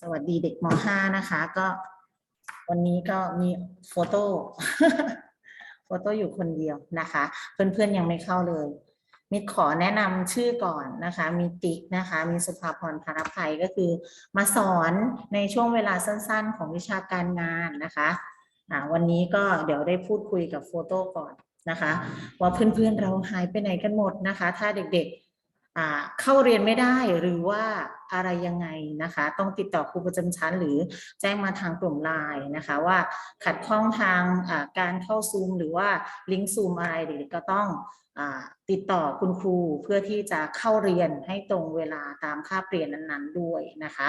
สวัสดีเด็กม .5 นะคะ ก็วันนี้ก็มีโฟโต้โฟโต้อยู่คนเดียวนะคะ เพื่อนๆยังไม่เข้าเลย มีขอแนะนำชื่อก่อนนะคะ มีติ๊กนะคะ มีสุภาพรพารภัยก็คือ มาสอนในช่วงเวลาสั้นๆ ของวิชาการงานนะคะอ่าวันนี้ก็เดี๋ยวได้พูดคุยกับโฟโต้ก่อนนะคะ ว่าเพื่อนๆเราหายไปไหนกันหมดนะคะ ถ้าเด็กๆ เข้าเรียนไม่ได้หรือว่าอะไรยังไงนะคะ ต้องติดต่อครูประจำชั้นหรือแจ้งมาทางกลุ่มไลน์นะคะ ว่าขัดข้องทางการเข้าซูมหรือว่าลิงก์ซูมอะไรเด็กๆก็ต้องอติดต่อคุณครูเพื่อที่จะเข้าเรียนให้ตรงเวลาตามคาบเรียนนั้นๆด้วยนะคะ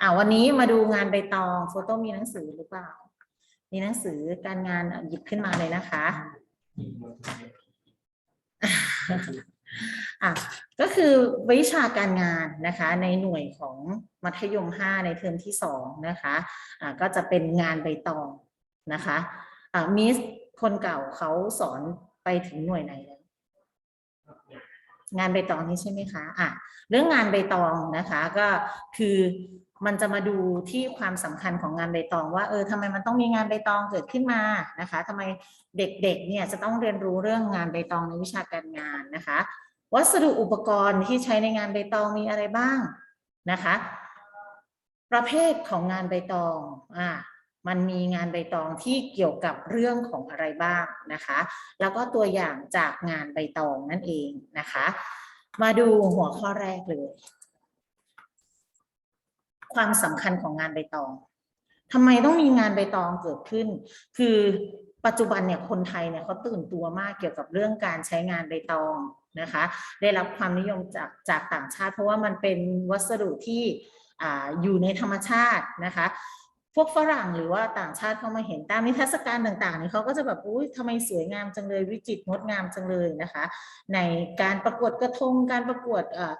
อ่าวันนี้มาดูงานใบตองโฟโต้มีหนังสือหรือเปล่า มีหนังสือการงานหยิบขึ้นมาเลยนะคะ อะก็คือวิชาการงานนะคะในหน่วยของมัธยม 5 ในเทอมที่2นะคะอะก็จะเป็นงานใบตองนะคะอะมิสคนเก่าเขาสอนไปถึงหน่วยไหนแล้วงานใบตองนี้ใช่ไหมคะอะเรื่องงานใบตองนะคะก็คือมันจะมาดูที่ความสำคัญของงานใบตอง ว่าเออทำไมมันต้องมีงานใบตองเกิดขึ้นมานะคะทำไมเด็กๆเนี่ยจะต้องเรียนรู้เรื่องงานใบตองในวิชาการงานนะคะ วัสดุอุปกรณ์ที่ใช้ในงานใบตองมีอะไรบ้างนะคะ ประเภทของงานใบตองอ่ามันมีงานใบตองที่เกี่ยวกับเรื่องของอะไรบ้างนะคะ แล้วก็ตัวอย่างจากงานใบตองนั่นเองนะคะ มาดูหัวข้อแรกเลย ความสำคัญของงานใบตองทำไมต้องมีงานใบตองเกิดขึ้น คือปัจจุบันเนี่ยคนไทยเนี่ยเขาตื่นตัวมากเกี่ยวกับเรื่องการใช้งานใบตอง นะคะ ได้รับความนิยมจากจากต่างชาติ เพราะว่ามันเป็นวัสดุที่ออยู่ในธรรมชาตินะคะพวกฝรั่งหรือว่าต่างชาติเข้ามาเห็นตามนิทรรศการต่างๆนี่เขาก็จะแบบอุ้ยทำไมสวยงามจังเลยวิจิตรงดงามจังเลยนะคะ ในการประกวดกระทงการประกวดเอ่อ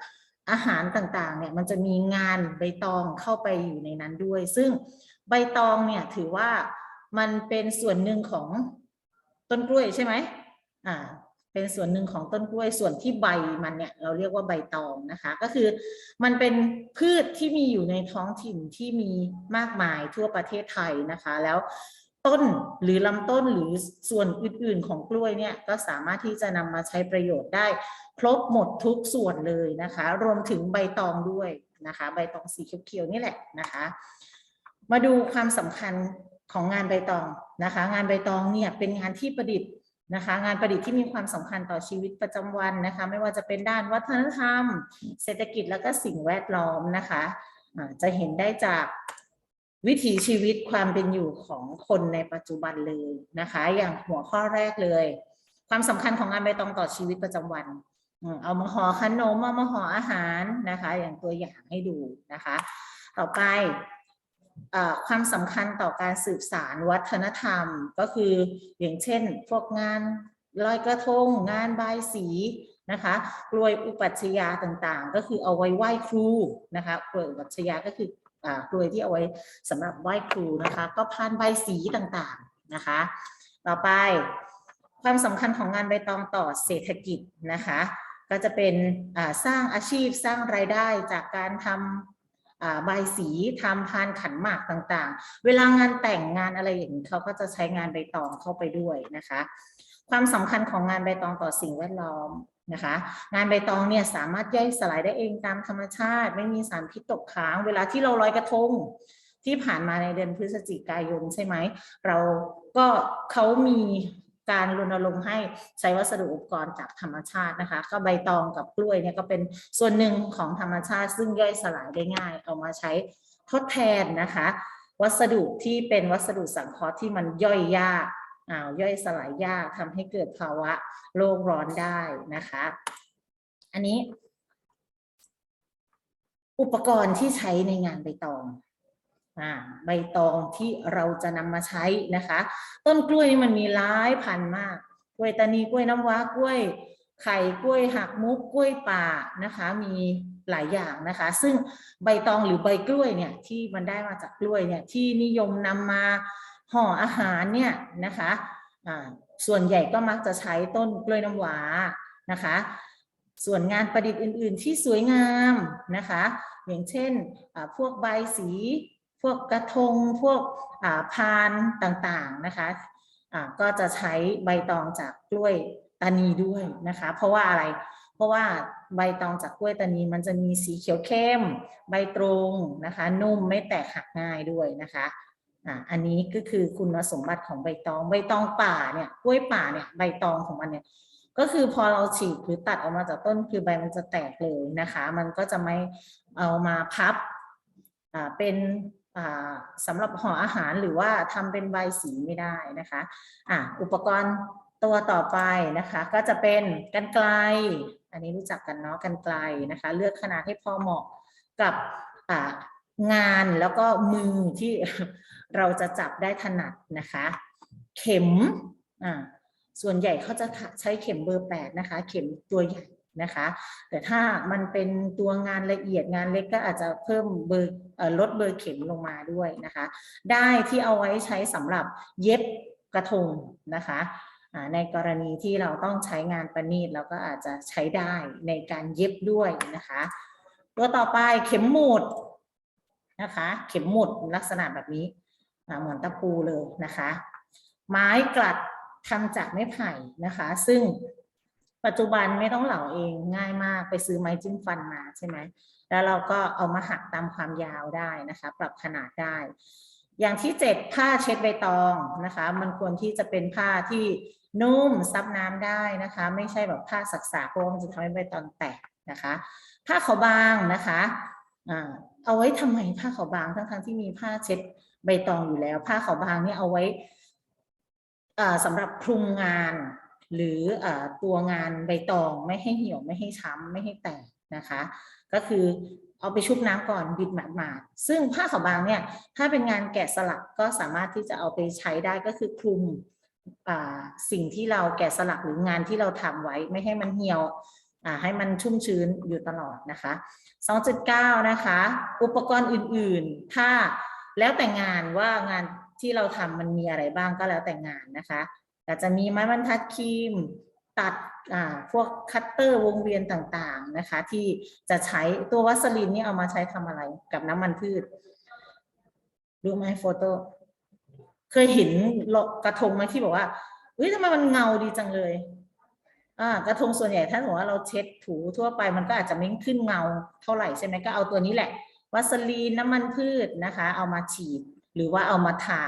อาหารต่างๆเนี่ยมันจะมีงานใบตองเข้าไปอยู่ในนั้นด้วย ซึ่งใบตองเนี่ยถือว่ามันเป็นส่วนหนึ่งของต้นกล้วยใช่ไหมอ่า เป็นส่วนหนึ่งของต้นกล้วยส่วนที่ใบมันเนี่ยเราเรียกว่าใบตองนะคะ ก็คือมันเป็นพืชที่มีอยู่ในท้องถิ่นที่มีมากมายทั่วประเทศไทยนะคะ แล้วต้นหรือลำต้นหรือส่วนอื่นๆของกล้วยเนี่ยก็สามารถที่จะนำมาใช้ประโยชน์ได้ ครบหมดทุกส่วนเลยนะคะ รวมถึงใบตองด้วยนะคะ ใบตองสีเขียวๆนี่แหละนะคะ มาดูความสำคัญของงานใบตองนะคะ งานใบตองเนี่ยเป็นงานที่ประดิษฐ์ นะคะงานประดิษฐ์ที่มีความสำคัญต่อชีวิตประจำวันนะคะ ไม่ว่าจะเป็นด้านวัฒนธรรม เศรษฐกิจแล้วก็สิ่งแวดล้อมนะคะจะเห็นได้จากวิถีชีวิตความเป็นอยู่ของคนในปัจจุบันเลยนะคะ อย่างหัวข้อแรกเลย ความสำคัญของงานใบตองต่อชีวิตประจำวันเอามาห่อขนมเอามาห่ออาหารนะคะ อย่างตัวอย่างให้ดูนะคะ ต่อไป ความสำคัญต่อการสืบสารวัฒนธรรม ก็คืออย่างเช่น พวกงานลอยกระทง งานบายสีนะคะกลวยอุปัชญาต่างๆ ก็คือเอาไว้ไหว้ครูนะคะกลวยอุปัชญาก็คืออกลวยที่เอาไว้สำหรับไหว้ครูนะคะ ก็พานใบสีต่างๆนะคะ ต่อไปความสำคัญของงานใบตองต่อเศรษฐกิจนะคะ ก็จะเป็นสร้างอาชีพสร้างรายได้จากการทำ ใบายสีทำพานขันหมากต่างๆ เวลางานแต่งงานอะไรอย่างนี้เขาก็จะใช้งานใบตองเข้าไปด้วยนะคะ ความสำคัญของงานใบตองต่อสิ่งแวดล้อมนะคะ งานใบตองเนี่ยสามารถย่อยสลายได้เองตามธรรมชาติ ไม่มีสารพิษตกค้าง เวลาที่เราลอยกระทงที่ผ่านมาในเดือนพฤศจิกายนใช่ไหม เราก็เขามี การรณรงค์ให้ใช้วัสดุอุปกรณ์จากธรรมชาตินะคะ ก็ใบตองกับกล้วยเนี่ยก็เป็นส่วนหนึ่งของธรรมชาติ ซึ่งย่อยสลายได้ง่าย เอามาใช้ทดแทนนะคะ วัสดุที่เป็นวัสดุสังเคราะห์ที่มันย่อยยากอ่าวย่อยสลายยากทำให้เกิดภาวะโลกร้อนได้นะคะ อันนี้ อุปกรณ์ที่ใช้ในงานใบตอง ใบตองที่เราจะนำมาใช้นะคะ ต้นกล้วยนี่มันมีหลายพันมาก กล้วยตานีกล้วยน้ำว้ากล้วย ไข่กล้วยหักมุกกล้วยป่านะคะ มีหลายอย่างนะคะ ซึ่งใบตองหรือใบกล้วยเนี่ยที่มันได้มาจากกล้วยเนี่ยที่นิยมนำมาห่ออาหารเนี่ยนะคะส่วนใหญ่ก็มักจะใช้ต้นกล้วยน้ำว้านะคะ ส่วนงานประดิษฐ์อื่น ๆ ที่สวยงามนะคะ อย่างเช่นพวกใบสี พวกกระทงพวกพานต่างๆนะคะก็จะใช้ใบตองจากกล้วยตานีด้วยนะคะ เพราะว่าอะไรเพราะว่าใบตองจากกล้วยตานีมันจะมีสีเขียวเข้ม ใบตรงนะคะ นุ่มไม่แตกหักง่ายด้วยนะคะอันนี้ก็คือคุณสมบัติของใบตอง ใบตองป่าเนี่ยกล้วยป่าเนี่ยใบตองของมันเนี่ยก็คือพอเราฉีกหรือตัดออกมาจากต้นคือใบมันจะแตกเลยนะคะ มันก็จะไม่เอามาพับเป็น สำหรับห่ออาหารหรือว่าทำเป็นใบสีไม่ได้นะคะอะอุปกรณ์ตัวต่อไปนะคะ ก็จะเป็นกันไกล อันนี้รู้จักกันเนาะกันไกลนะคะ เลือกขนาดให้พอเหมาะกับงานแล้วก็มือที่เราจะจับได้ถนัดนะคะ เข็มอ่าส่วนใหญ่เขาจะใช้เข็มเบอร์แปดนะคะ เข็มตัวใหญ่ นะคะ แต่ถ้ามันเป็นตัวงานละเอียดงานเล็กก็อาจจะเพิ่มเบอร์ลดเบอร์เข็มลงมาด้วยนะคะ ได้ที่เอาไว้ใช้สำหรับเย็บกระทงนะคะในกรณีที่เราต้องใช้งานประณีตเราก็อาจจะใช้ได้ในการเย็บด้วยนะคะ ตัวต่อไปเข็มหมุดนะคะ เข็มหมุดลักษณะแบบนี้เหมือนตะปูเลยนะคะ ไม้กลัดทำจากไม้ไผ่นะคะ ซึ่ง ปัจจุบันไม่ต้องเหลาเองง่ายมากไปซื้อไม้จิ้มฟันมาใช่ไหมแล้วเราก็เอามาหักตามความยาวได้นะคะ ปรับขนาดได้ อย่างที่เจ็ดผ้าเช็ดใบตองนะคะ มันควรที่จะเป็นผ้าที่นุ่มซับน้ำได้นะคะ ไม่ใช่แบบผ้าสักๆเพราะว่ามันจะทำให้ใบตองแตกนะคะ ผ้าขาวบางนะคะเอาไว้ทำไมผ้าขาวบางทั้งๆที่มีผ้าเช็ดใบตองอยู่แล้ว ผ้าขาวบางเนี่ยเอาไว้อ่าสำหรับคลุมงาน หรืออตัวงานใบตองไม่ให้เหี่ยวไม่ให้ช้ำไม่ให้แตกนะคะ ก็คือเอาไปชุบน้ำก่อนบิดหมาดๆซึ่งผ้าขาวบางเนี่ยถ้าเป็นงานแกะสลักก็สามารถที่จะเอาไปใช้ได้ก็คือคลุมสิ่งที่เราแกะสลักหรืองานที่เราทำไว้ไม่ให้มันเหี่ยวให้มันชุ่มชื้นอยู่ตลอดนะคะ 2.9 นะคะ อุปกรณ์อื่นๆ ถ้าแล้วแต่งานว่างานที่เราทำมันมีอะไรบ้างก็แล้วแต่งานนะคะ แต่จะมีไม้บรรทัดครีมตัดพวกคัตเตอร์วงเวียนต่างๆนะคะ ที่จะใช้ตัววัสลินนี่เอามาใช้ทำอะไรกับน้ำมันพืชรู้ไหมโฟโต้เคยเห็นกระทงไหมที่บอกว่าเฮ้ยทำไมมันเงาดีจังเลยอ่ากระทงส่วนใหญ่ถ้าสมมติว่าเราเช็ดถูทั่วไปมันก็อาจจะไม่ขึ้นเงาเท่าไหร่ใช่ไหมก็เอาตัวนี้แหละ วัสลีนน้ำมันพืชนะคะ เอามาฉีด หรือว่าเอามาทา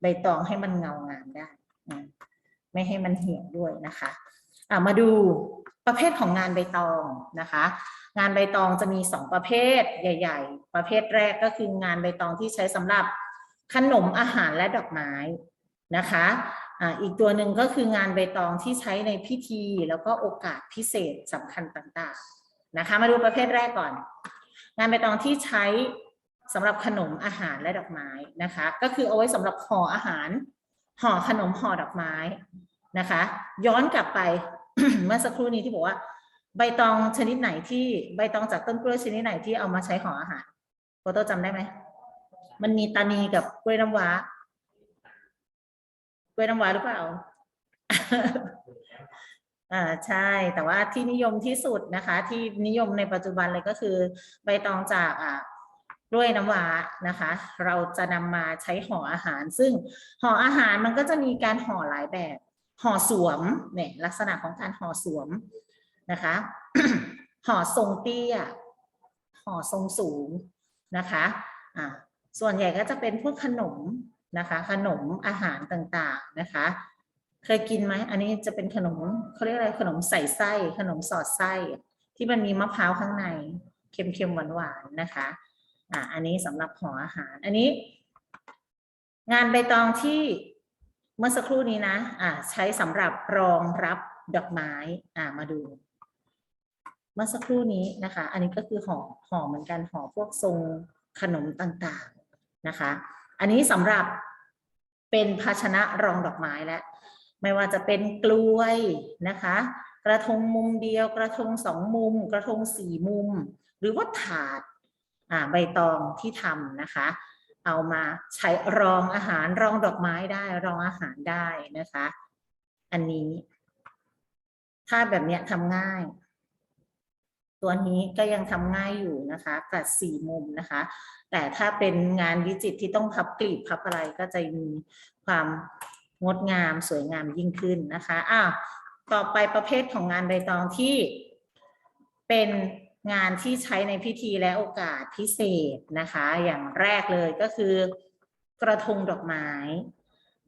ใบตองให้มันเงางามได้ ไม่ให้มันเหี่ยวด้วยนะคะมาดูประเภทของงานใบตองนะคะ งานใบตองจะมีสองประเภทใหญ่ ๆ ประเภทแรกก็คืองานใบตองที่ใช้สำหรับขนมอาหารและดอกไม้นะคะอ่าอีกตัวหนึ่งก็คืองานใบตองที่ใช้ในพิธี แล้วก็โอกาสพิเศษสำคัญต่างๆนะคะ มาดูประเภทแรกก่อน งานใบตองที่ใช้สำหรับขนมอาหารและดอกไม้นะคะ ก็คือเอาไว้สำหรับห่ออาหาร ห่อขนมห่อดอกไม้นะคะ ย้อนกลับไปเมื่อสักครู่นี้ที่บอกว่า ใบตองชนิดไหนที่ใบตองจากต้นกล้วยชนิดไหนที่เอามาใช้ห่ออาหารโฟโต้จำได้ไหมมันมีตานีกับกล้วยน้ำว้ากล้วยน้ำว้าหรือเปล่าอ่าใช่ แต่ว่าที่นิยมที่สุดนะคะ ที่นิยมในปัจจุบันเลยก็คือ ใบตองจากอ่า กล้วยน้ำว้านะคะ เราจะนำมาใช้ห่ออาหาร ซึ่งห่ออาหารมันก็จะมีการห่อหลายแบบ ห่อสวมเนี่ยลักษณะของการห่อสวมนะคะห่อทรงเตี้ยห่อทรงสูงนะคะอ่าส่วนใหญ่ก็จะเป็นพวกขนมนะคะ ขนมอาหารต่างๆนะคะ เคยกินไหมอันนี้จะเป็นขนมเขาเรียกอะไรขนมใส่ไส้ ขนมสอดไส้ ที่มันมีมะพร้าวข้างใน เค็มๆหวานๆนะคะ อ่าอันนี้สำหรับห่ออาหาร อันนี้ งานใบตองที่เมื่อสักครู่นี้นะอ่าใช้สำหรับรองรับดอกไม้อ่ามาดู เมื่อสักครู่นี้นะคะ อันนี้ก็คือห่อห่อเหมือนกันห่อพวกทรงขนมต่างๆนะคะ อันนี้สำหรับเป็นภาชนะรองดอกไม้และไม่ว่าจะเป็นกล้วยนะคะ กระทงมุมเดียว กระทงสองมุม กระทงสี่มุม หรือว่าถาด ใบตองที่ทำนะคะ เอามาใช้รองอาหารรองดอกไม้ได้รองอาหารได้นะคะ อันนี้ ถ้าแบบเนี้ยทำง่าย ตัวนี้ก็ยังทำง่ายอยู่นะคะกัดสี่มุมนะคะ แต่ถ้าเป็นงานวิจิตรที่ต้องพับกลีบพับอะไรก็จะมีความงดงามสวยงามยิ่งขึ้นนะคะอ้าวต่อไปประเภทของงานใบตองที่เป็น งานที่ใช้ในพิธีและโอกาสพิเศษนะคะ อย่างแรกเลยก็คือกระทงดอกไม้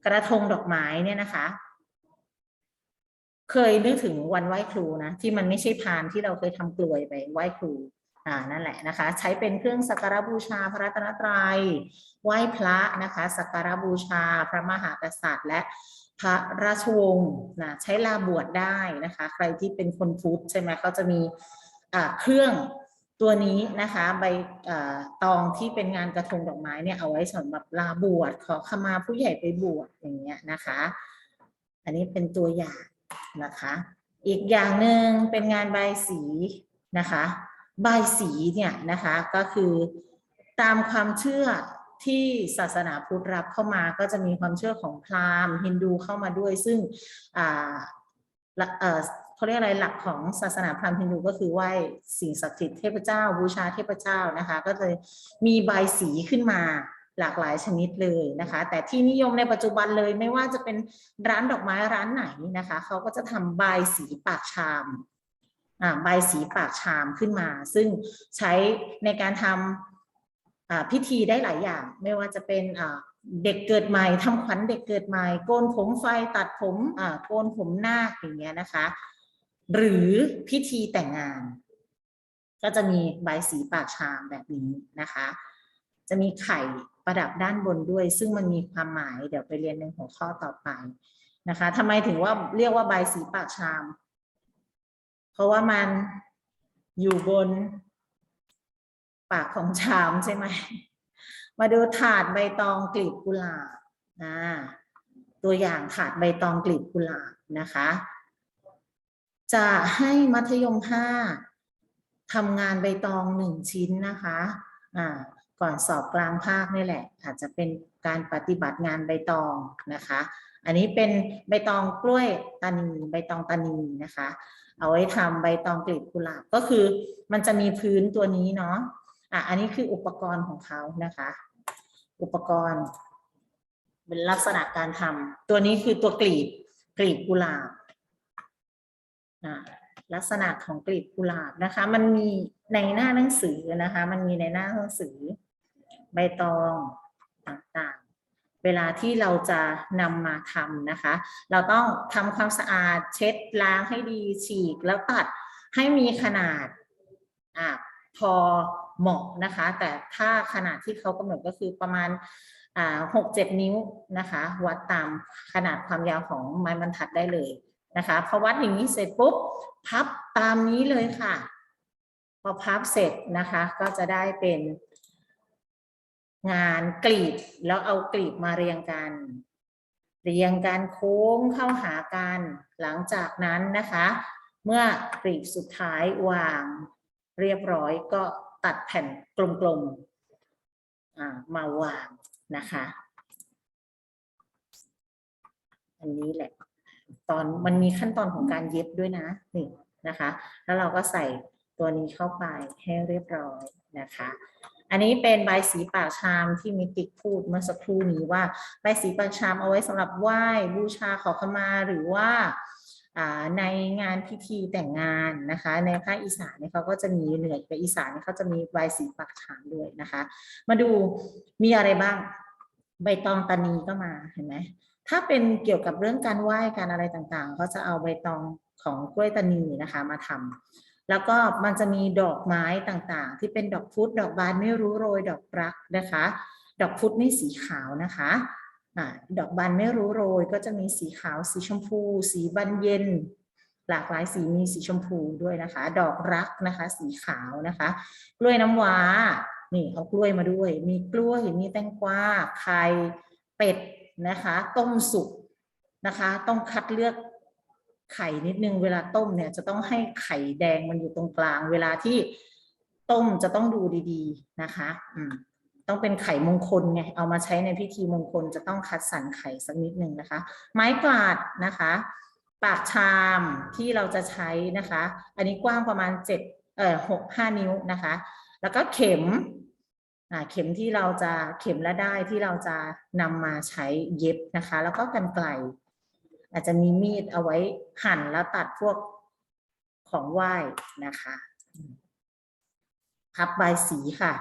กระทงดอกไม้เนี่ยนะคะ เคยนึกถึงวันไหว้ครูนะที่มันไม่ใช่พานที่เราเคยทำกลวยไปไหว้ครูอ่านั่นแหละนะคะ ใช้เป็นเครื่องสักการบูชาพระรัตนตรัยไหว้พระนะคะสักการบูชาพระมหากษัตริย์ และพระราชวงศ์นะใช้ลาบวชได้นะคะ ใครที่เป็นคนพุทธใช่ไหมเขาจะมี เครื่องตัวนี้นะคะใบตองที่เป็นงานกระทงดอกไม้เนี่ยเอาไว้สำหรับลาบวชขอขมาผู้ใหญ่ไปบวชอย่างเงี้ยนะคะ อันนี้เป็นตัวอย่างนะคะ อีกอย่างหนึ่งเป็นงานใบสีนะคะใบสีเนี่ยนะคะก็คือตามความเชื่อที่ศาสนาพุทธรับเข้ามาก็จะมีความเชื่อของพราหมณ์ฮินดูเข้ามาด้วยซึ่งอ่า เขาเรียกอะไรหลักของศาสนาพราหมณ์ฮินดูก็คือไหว้สิ่งศักดิ์สิทธิ์เทพเจ้า บูชาเทพเจ้านะคะ ก็เลยมีใบสีขึ้นมาหลากหลายชนิดเลยนะคะ แต่ที่นิยมในปัจจุบันเลยไม่ว่าจะเป็นร้านดอกไม้ร้านไหนนะคะเขาก็จะทำใบสีปากชามอ่าใบสีปากชามขึ้นมา ซึ่งใช้ในการทำอ่าพิธีได้หลายอย่าง ไม่ว่าจะเป็นอ่าเด็กเกิดใหม่ทำขวัญเด็กเกิดใหม่โกนผมไฟตัดผมอ่าโกนผมหน้าอย่างเงี้ยนะคะ หรือพิธีแต่งงาน ก็จะมีใบสีปากชามแบบนี้นะคะ จะมีไข่ประดับด้านบนด้วย ซึ่งมันมีความหมายเดี๋ยวไปเรียนในหัวข้อต่อไปนะคะทำไมถึงว่าเรียกว่าใบสีปากชาม เพราะว่ามันอยู่บนปากของชามใช่ไหม มาดูถาดใบตองกลีบกุหลาบอ่าตัวอย่างถาดใบตองกลีบกุหลาบนะคะ จะให้มัธยมห้าทำงานใบตองหนึ่งชิ้นนะคะอ่าก่อนสอบกลางภาคนี่แหละ อาจจะเป็นการปฏิบัติงานใบตองนะคะ อันนี้เป็นใบตองกล้วยตานีใบตองตานีนะคะ เอาไว้ทำใบตองกลีบกุหลาบก็คือมันจะมีพื้นตัวนี้เนาะอะอันนี้คืออุปกรณ์ของเขานะคะ อุปกรณ์ เป็นลักษณะการทำตัวนี้คือตัวกลีบกลีบกุหลาบ ลักษณะของกลีบกุหลาบนะคะ มันมีในหน้าหนังสือนะคะ มันมีในหน้าหนังสือ ใบตองต่างๆ เวลาที่เราจะนำมาทำนะคะ เราต้องทำความสะอาดเช็ดล้างให้ดีฉีกแล้วตัดให้มีขนาดอพอเหมาะนะคะ แต่ถ้าขนาดที่เขากำหนดก็คือประมาณหกเจ็ดนิ้วนะคะ วัดตามขนาดความยาวของไม้บรรทัดได้เลย นะคะพอวัดอย่างนี้เสร็จปุ๊บพับตามนี้เลยค่ะ พอพับเสร็จนะคะก็จะได้เป็น งานกลีบแล้วเอากลีบมาเรียงกัน เรียงกันโค้งเข้าหากันหลังจากนั้นนะคะ เมื่อกลีบสุดท้ายวาง เรียบร้อยก็ตัดแผ่นกลมๆมาวางนะคะ อันนี้แหละ ตอนมันมีขั้นตอนของการเย็บด้วยนะนี่นะคะ แล้วเราก็ใส่ตัวนี้เข้าไปให้เรียบร้อยนะคะ อันนี้เป็นใบสีปากชามที่มิติพูดเมื่อสักครู่นี้ว่าใบสีปากชามเอาไว้สำหรับไหว้บูชาขอขมาหรือว่าในงานพิธีแต่งงานนะคะ ในภาคอีสานเนี่ยเขาก็จะมีเหนือกับอีสานเนี่ยเขาจะมีใบสีปากชามด้วยนะคะ มาดูมีอะไรบ้าง ใบตองตานีก็มาเห็นไหม ถ้าเป็นเกี่ยวกับเรื่องการไหว้การอะไรต่างๆ เขาจะเอาใบตองของกล้วยตานีนะคะมาทำแล้วก็มันจะมีดอกไม้ต่างๆ ที่เป็นดอกพุธดอกบานไม่รู้โรย ดอกรักนะคะ ดอกพุธนี่สีขาวนะคะอ่าดอกบานไม่รู้โรยก็จะมีสีขาวสีชมพู สีบานเย็น หลากหลายสีมีสีชมพูด้วยนะคะ ดอกรักนะคะ สีขาวนะคะ กล้วยน้ำว้านี่เอากล้วยมาด้วย มีกล้วยมีแตงกวาไข่เป็ด นะคะต้มสุกนะคะ ต้องคัดเลือกไข่นิดนึงเวลาต้มเนี่ยจะต้องให้ไข่แดงมันอยู่ตรงกลาง เวลาที่ต้มจะต้องดูดีๆนะคะอืมต้องเป็นไข่มงคลไงเอามาใช้ในพิธีมงคลจะต้องคัดสรรไข่สักนิดนึงนะคะ ไม้กวาดนะคะ ปากชามที่เราจะใช้นะคะ อันนี้กว้างประมาณเจ็ดเออหกห้านิ้วนะคะ แล้วก็เข็ม เข็มที่เราจะเข็มและได้ที่เราจะนำมาใช้เย็บนะคะ แล้วก็กันไกลอาจจะมีมีดเอาไว้หั่นแล้วตัดพวกของไหว้นะคะพับใบสีค่ะ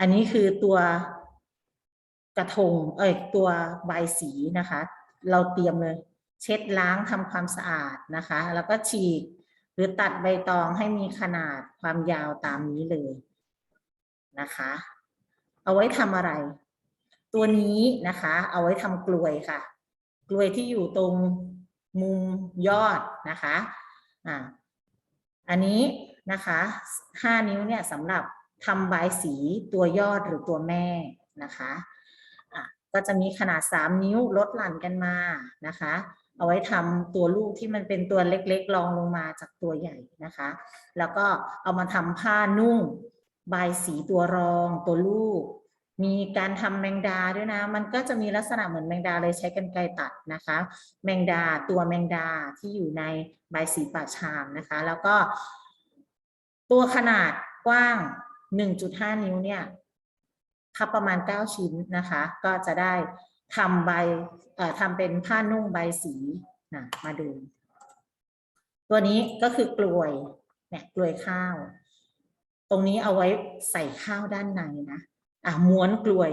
อันนี้คือตัวกระทง เอ้ยตัวใบสีนะคะ เราเตรียมเลย เช็ดล้างทำความสะอาดนะคะ แล้วก็ฉีกหรือตัดใบตองให้มีขนาดความยาวตามนี้เลยนะคะ เอาไว้ทำอะไร ตัวนี้นะคะ เอาไว้ทำกลวยค่ะ กลวยที่อยู่ตรงมุมยอดนะคะอ่าอันนี้นะคะห้านิ้วเนี่ยสำหรับทำบสีตัวยอดหรือตัวแม่นะคะอะก็จะมีขนาด 3 นิ้วลดหลั่นกันมานะคะ เอาไว้ทำตัวลูกที่มันเป็นตัวเล็กๆรองลงมาจากตัวใหญ่นะคะ แล้วก็เอามาทำผ้านุ่ง บายสีตัวรองตัวลูก มีการทำแมงดาด้วยนะ มันก็จะมีลักษณะเหมือนแมงดาเลยใช้กันไกรตัดนะคะ แมงดาตัวแมงดาที่อยู่ในใบสีป่าชามนะคะ แล้วก็ ตัวขนาดกว้าง 1.5 นิ้วเนี่ยทับประมาณ 9 ชิ้นนะคะ ก็จะได้ทำใบเอ่อทำเป็นผ้านุ่งใบสีนะมาดู ตัวนี้ก็คือกลวยเนี่ยกลวยข้าว ตรงนี้เอาไว้ใส่ข้าวด้านในนะอะม้วนกลวย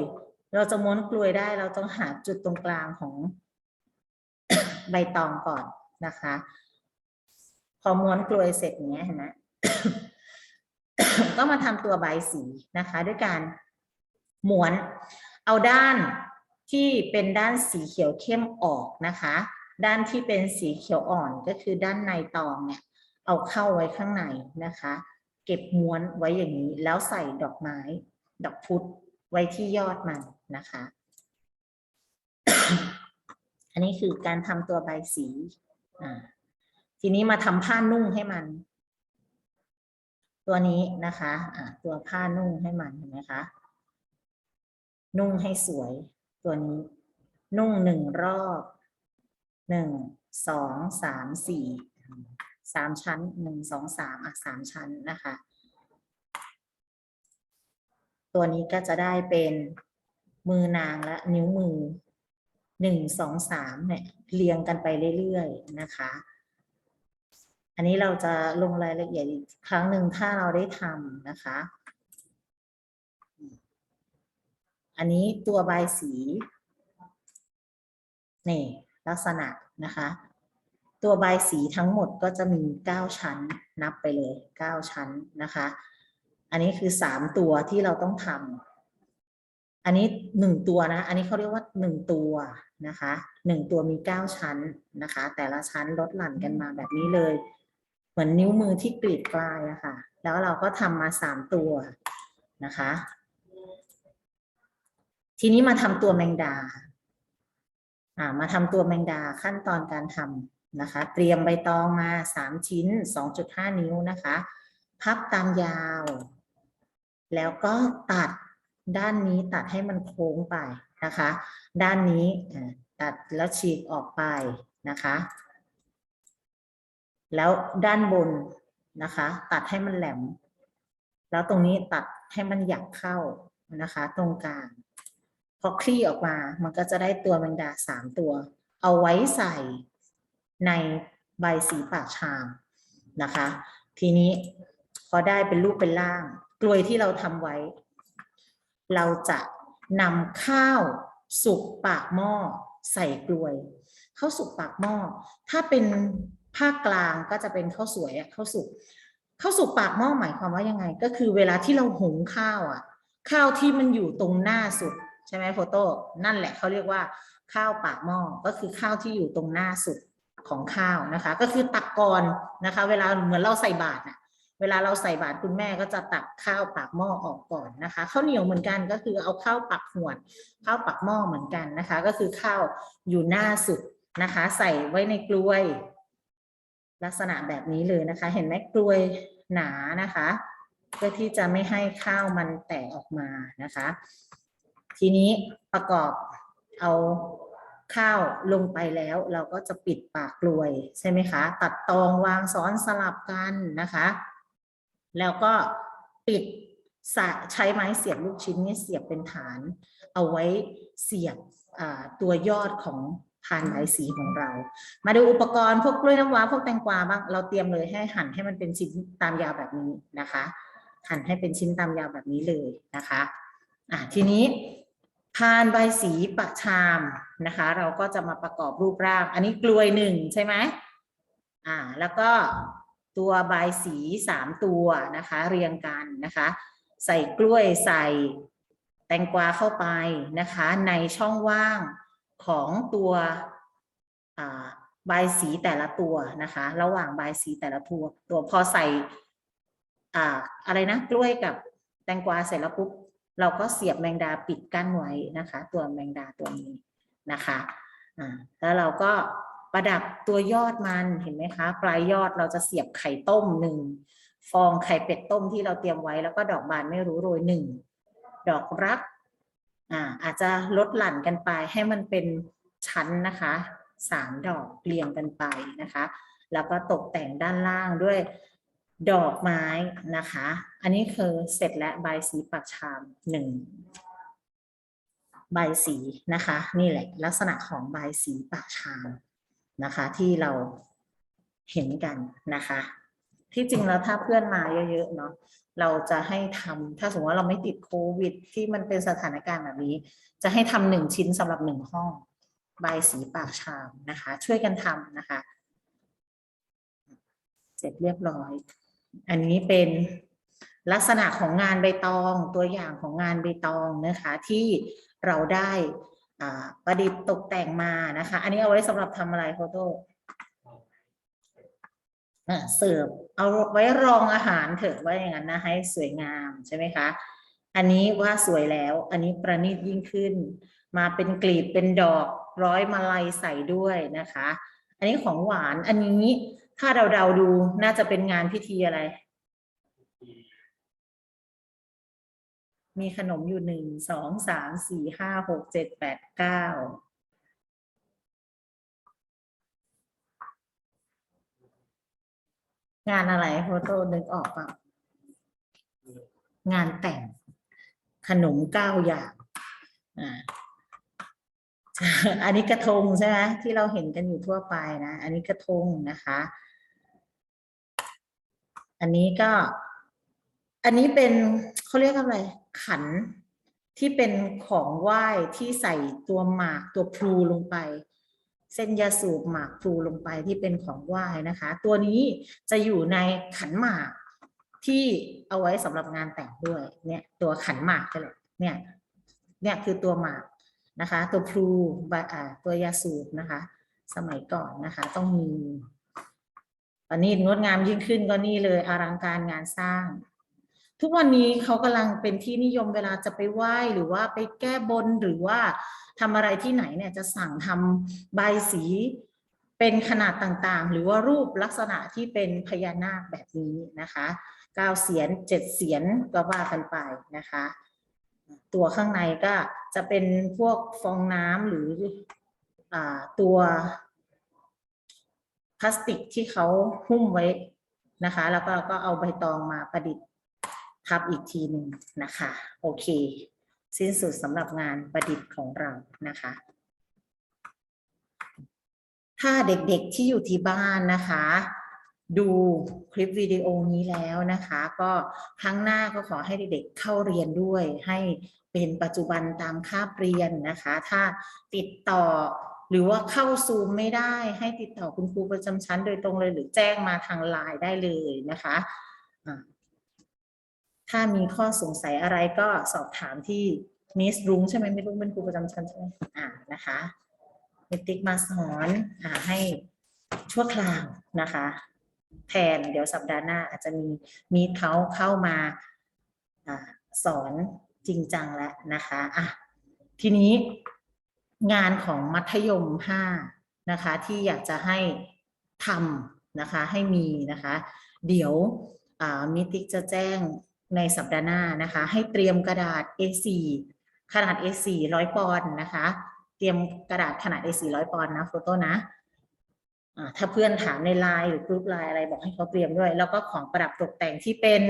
เราจะม้วนกลวยได้เราต้องหาจุดตรงกลางของใบตองก่อนนะคะ พอม้วนกลวยเสร็จเนี้ยเห็นไหมก็มาทำตัวใบสีนะคะ ด้วยการม้วน เอาด้านที่เป็นด้านสีเขียวเข้มออกนะคะ ด้านที่เป็นสีเขียวอ่อนก็คือด้านในตองเนี่ย เอาเข้าไว้ข้างในนะคะ เก็บม้วนไว้อย่างนี้ แล้วใส่ดอกไม้ ดอกพุธไว้ที่ยอดมันนะคะ อันนี้คือการทำตัวใบสีทีนี้มาทำผ้านุ่งให้มัน ตัวนี้นะคะอ่าตัวผ้านุ่งให้มันเห็นไหมคะนุ่งให้สวย ตัวนี้ นุ่งหนึ่งรอบหนึ่งสองสามสี่ สามชั้นหนึ่งสองสามอะสามชั้นนะคะ ตัวนี้ก็จะได้เป็นมือนางและนิ้วมือหนึ่งสองสามเนี่ยเรียงกันไปเรื่อยๆนะคะ อันนี้เราจะลงรายละเอียดอีกครั้งหนึ่งถ้าเราได้ทำนะคะ อันนี้ตัวใบสีนี่ลักษณะนะคะ ตัวใบสีทั้งหมดก็จะมีเก้าชั้นนับไปเลยเก้าชั้นนะคะ อันนี้คือสามตัวที่เราต้องทำอันนี้หนึ่งตัวนะ อันนี้เขาเรียกว่าหนึ่งตัวนะคะหนึ่งตัวมีเก้าชั้นนะคะ แต่ละชั้นลดหลั่นกันมาแบบนี้เลย เหมือนนิ้วมือที่กรีดกลายอะค่ะ แล้วเราก็ทำมาสามตัวนะคะ ทีนี้มาทำตัวแมงดา อ่า มาทำตัวแมงดาขั้นตอนการทำ นะคะ เตรียมใบตองมาสามชิ้นสองจุดห้านิ้วนะคะ พับตามยาว แล้วก็ตัดด้านนี้ตัดให้มันโค้งไปนะคะ ด้านนี้ตัดแล้วฉีกออกไปนะคะ แล้วด้านบนนะคะ ตัดให้มันแหลม แล้วตรงนี้ตัดให้มันหยักเข้านะคะ ตรงกลางพอคลี่ออกมา มันก็จะได้ตัวแมงดาสามตัว เอาไว้ใส่ ในใบสีปากชามนะคะ ทีนี้พอได้เป็นรูปเป็นร่าง กลวยที่เราทำไว้ เราจะนำข้าวสุกปากหม้อใส่กลวยข้าวสุกปากหม้อ ถ้าเป็นภาคกลางก็จะเป็นข้าวสวยอะข้าวสุกข้าวสุกปากหม้อหมายความว่ายังไง ก็คือเวลาที่เราหุงข้าวอะข้าวที่มันอยู่ตรงหน้าสุดใช่ไหมโฟโต้นั่นแหละเขาเรียกว่าข้าวปากหม้อก็คือข้าวที่อยู่ตรงหน้าสุด ของข้าวนะคะ ก็คือตักก่อนนะคะ เวลาเหมือนเราใส่บาตรน่ะเวลาเราใส่บาตรคุณแม่ก็จะตักข้าวปากหม้อออกก่อนนะคะข้าวเหนียวเหมือนกันก็คือเอาข้าวปักหวดข้าวปักหม้อเหมือนกันนะคะ ก็คือข้าวอยู่หน้าสุดนะคะ ใส่ไว้ในกล้วย ลักษณะแบบนี้เลยนะคะ เห็นไหมกล้วยหนานะคะ เพื่อที่จะไม่ให้ข้าวมันแตกออกมานะคะ ทีนี้ประกอบเอา ข้าวลงไปแล้ว เราก็จะปิดปากกลวยใช่ไหมคะ ตัดตองวางซ้อนสลับกันนะคะ แล้วก็ปิดใช้ไม้เสียบลูกชิ้นเนี่ยเสียบเป็นฐาน เอาไว้เสียบตัวยอดของพานใบายสีของเรา มาดูอุปกรณ์พวกกล้วยน้ำว้าพวกแตงกวาบ้าง เราเตรียมเลยให้หั่นให้มันเป็นชิ้นตามยาวแบบนี้นะคะ หั่นให้เป็นชิ้นตามยาวแบบนี้เลยนะคะ อะทีนี้ พานใบสีปะชามนะคะ เราก็จะมาประกอบรูปร่าง อันนี้กลวยหนึ่งใช่ไหมอ่า แล้วก็ตัวใบสีสามตัวนะคะ เรียงกันนะคะ ใส่กล้วยใส่แตงกวาเข้าไปนะคะ ในช่องว่างของตัวใบสีแต่ละตัวนะคะ ระหว่างใบสีแต่ละตัว ตัวพอใส่อ่อะไรนะกล้วยกับแตงกวาเสร็จแล้วปุ๊บ เราก็เสียบแมงดาปิดกั้นไว้นะคะ ตัวแมงดาตัวนี้นะคะอ่าแล้วเราก็ประดับตัวยอดมันเห็นไหมคะ ปลายยอดเราจะเสียบไข่ต้มหนึ่งฟองไข่เป็ดต้มที่เราเตรียมไว้แล้วก็ดอกบานไม่รู้โรยหนึ่งดอกรักอ่าอาจจะลดหลั่นกันไปให้มันเป็นชั้นนะคะสามดอกเรียงกันไปนะคะ แล้วก็ตกแต่งด้านล่างด้วย ดอกไม้นะคะ อันนี้คือเสร็จและใบสีปักชามหนึ่งใบสีนะคะ นี่แหละลักษณะของใบสีปากชามนะคะ ที่เราเห็นกันนะคะ ที่จริงแล้วถ้าเพื่อนมาเยอะๆเนาะเราจะให้ทำถ้าสมมติว่าเราไม่ติดโควิด ที่มันเป็นสถานการณ์แบบนี้ จะให้ทำหนึ่งชิ้นสำหรับหนึ่งห้อง ใบสีปากชามนะคะ ช่วยกันทำนะคะ เสร็จเรียบร้อย อันนี้เป็นลักษณะของงานใบตองตัวอย่างของงานใบตองนะคะที่เราได้ประดิษฐ์ตกแต่งมานะคะ อันนี้เอาไว้สำหรับทำอะไรโฟโต้เสิร์ฟเอาไว้รองอาหารเถอะว่าอย่างนั้นนะให้สวยงามใช่ไหมคะ อันนี้ว่าสวยแล้ว อันนี้ประณีตยิ่งขึ้น มาเป็นกลีบเป็นดอกร้อยมาลัยใส่ด้วยนะคะ อันนี้ของหวานอันนี้ ถ้าเราเดาๆดูน่าจะเป็นงานพิธีอะไร มีขนมอยู่หนึ่งสองสามสี่ห้าหกเจ็ดแปดเก้างานอะไรโฟโต้นึกออกเปล่างานแต่งขนมเก้าอย่างอ่าอันนี้กระทงใช่ไหมที่เราเห็นกันอยู่ทั่วไปนะ อันนี้กระทงนะคะ อันนี้ก็ อันนี้เป็นเขาเรียกอะไร ขันที่เป็นของไหว้ที่ใส่ตัวหมากตัวพลูลงไป เส้นยาสูบหมากพลูลงไปที่เป็นของไหว้นะคะ ตัวนี้จะอยู่ในขันหมากที่เอาไว้สำหรับงานแต่งด้วย เนี่ย ตัวขันหมากก็เลยเนี่ย เนี่ยคือตัวหมากนะคะ ตัวพลูบะอ่าตัวยาสูบนะคะ สมัยก่อนนะคะ ต้องมี อันนี้งดงามยิ่งขึ้นก็นี่เลยอลังการงานสร้าง ทุกวันนี้เขากำลังเป็นที่นิยมเวลาจะไปไหว้หรือว่าไปแก้บนหรือว่าทำอะไรที่ไหนเนี่ยจะสั่งทำใบสีเป็นขนาดต่างๆ หรือว่ารูปลักษณะที่เป็นพญานาคแบบนี้นะคะเก้าเสียนเจ็ดเสียนก็ว่ากันไปนะคะ ตัวข้างในก็จะเป็นพวกฟองน้ำหรืออตัว พลาสติกที่เขาหุ้มไว้นะคะ แล้วก็ก็เอาใบตองมาประดิษฐ์ทับอีกทีหนึ่งนะคะ โอเค สิ้นสุดสำหรับงานประดิษฐ์ของเรานะคะ ถ้าเด็กๆที่อยู่ที่บ้านนะคะ ดูคลิปวิดีโอนี้แล้วนะคะ ก็ครั้งหน้าก็ขอให้เด็กๆเข้าเรียนด้วย ให้เป็นปัจจุบันตามคาบเรียนนะคะ ถ้าติดต่อ หรือว่าเข้าซูมไม่ได้ให้ติดต่อคุณครูประจำชั้นโดยตรงเลย หรือแจ้งมาทางไลน์ได้เลยนะคะถ้ามีข้อสงสัยอะไรก็สอบถามที่มิสรุ้งใช่ไหมไม่รู้งเป็นครูประจำชั้นใช่ไหมอ่านะคะเมติกมาสอนอ่าให้ชั่วคราวนะคะ แทนเดี๋ยวสัปดาห์หน้าอาจจะมีมีเขาเข้ามาอาสอนจริงจังแล้วนะคะอะทีนี้ งานของมัธยม5นะคะที่อยากจะให้ทำนะคะให้มีนะคะ เดี๋ยวมิติกจะแจ้งในสัปดาห์หน้านะคะ ให้เตรียมกระดาษ A4 ขนาด A4 ร้อยปอนด์นะคะ เตรียมกระดาษขนาด A4 ร้อยปอนด์นะโฟโต้นะถ้าเพื่อนถามในไลน์หรือกรุ๊ปไลน์อะไรบอกให้เขาเตรียมด้วย แล้วก็ของประดับตกแต่งที่เป็น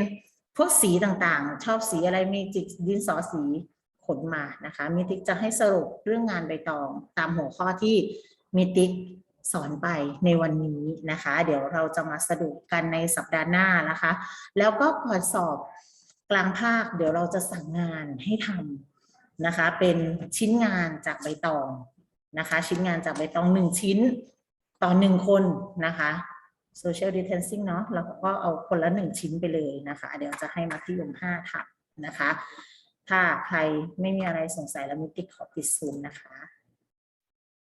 พวกสีต่างๆ ชอบสีอะไรมีจิกดินสอสี ขนมานะคะมิติกจะให้สรุปเรื่องงานใบตองตามหัวข้อที่มิติกสอนไปในวันนี้นะคะ เดี๋ยวเราจะมาสรุปกันในสัปดาห์หน้านะคะ แล้วก็ก่อนสอบกลางภาค เดี๋ยวเราจะสั่งงานให้ทำนะคะ เป็นชิ้นงานจากใบตองนะคะ ชิ้นงานจากใบตองหนึ่งชิ้นต่อหนึ่งคนนะคะ social distancing เนาะแล้วก็เอาคนละหนึ่งชิ้นไปเลยนะคะ เดี๋ยวจะให้มัธยมห้าทำนะคะ ถ้าใครไม่มีอะไรสงสัยแล้วมิติขอปิดซูมนะคะ